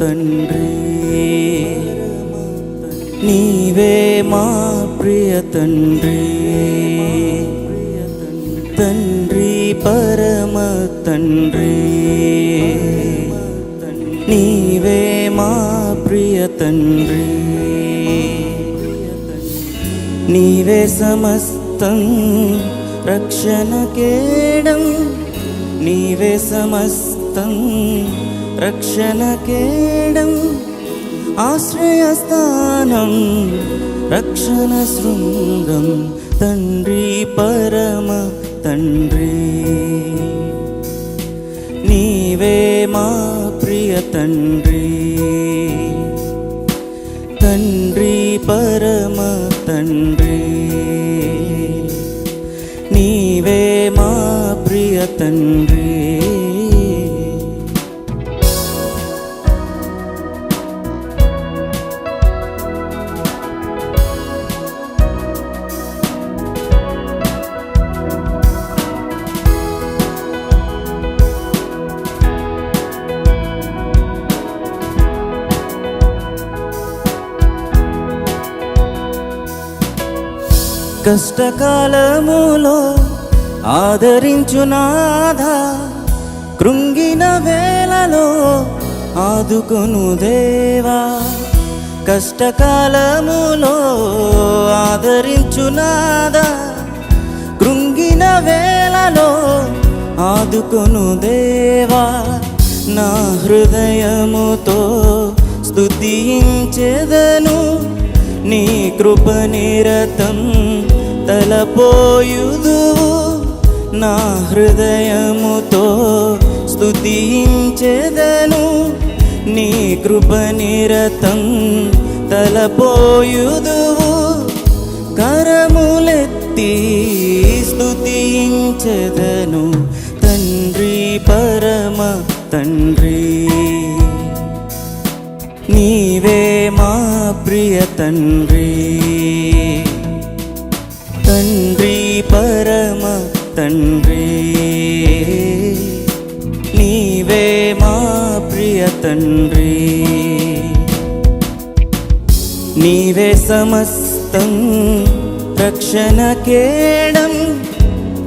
తండ్రి నీవే మా ప్రియ తండ్రి తండ్రి పరమ తండ్రి నీవే మా ప్రియ తండ్రి నీవే సమస్తం రక్షణ కేడం నీవే సమస్తం రక్షణ కేడం ఆశ్రయస్థానం రక్షణ శృంగం తండ్రి పరమ తండ్రి నీవే మా ప్రియ తండ్రి. తండ్రి పరమ తండ్రి నీవే మా ప్రియ తండ్రి. కష్టకాలములో ఆదరించునాదా కృంగిన వేళలో ఆదుకొను దేవా. కష్టకాలములో ఆదరించునాదా కృంగిన వేళలో ఆదుకొను దేవా. నా హృదయముతో స్తుతించెదను నీ కృప నిరతం తలపోయుదు నా హృదయముతో స్తుతించెదను. నీ కృప నిరతం తలపోయుదువు కరములెత్తి స్తుతించెదను. తండ్రి పరమ తండ్రి నీవే మా ప్రియ తండ్రి. తండ్రి పరమ తండ్రి నీవే మా ప్రియ తండ్రి నీవే సమస్తం రక్షణ కేడం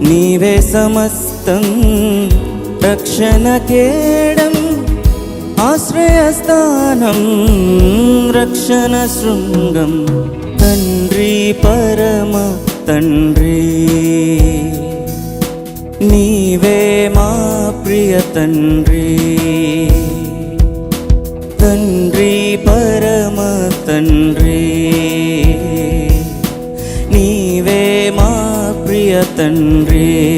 నీవే సమస్తం రక్షణ కేడం ఆశ్రయస్థానం రక్షణ శృంగం తండ్రి పర తండ్రి నీవే మా ప్రియ తండ్రి. తండ్రి పరమ తండ్రి. నీవే మా ప్రియ తండ్రి.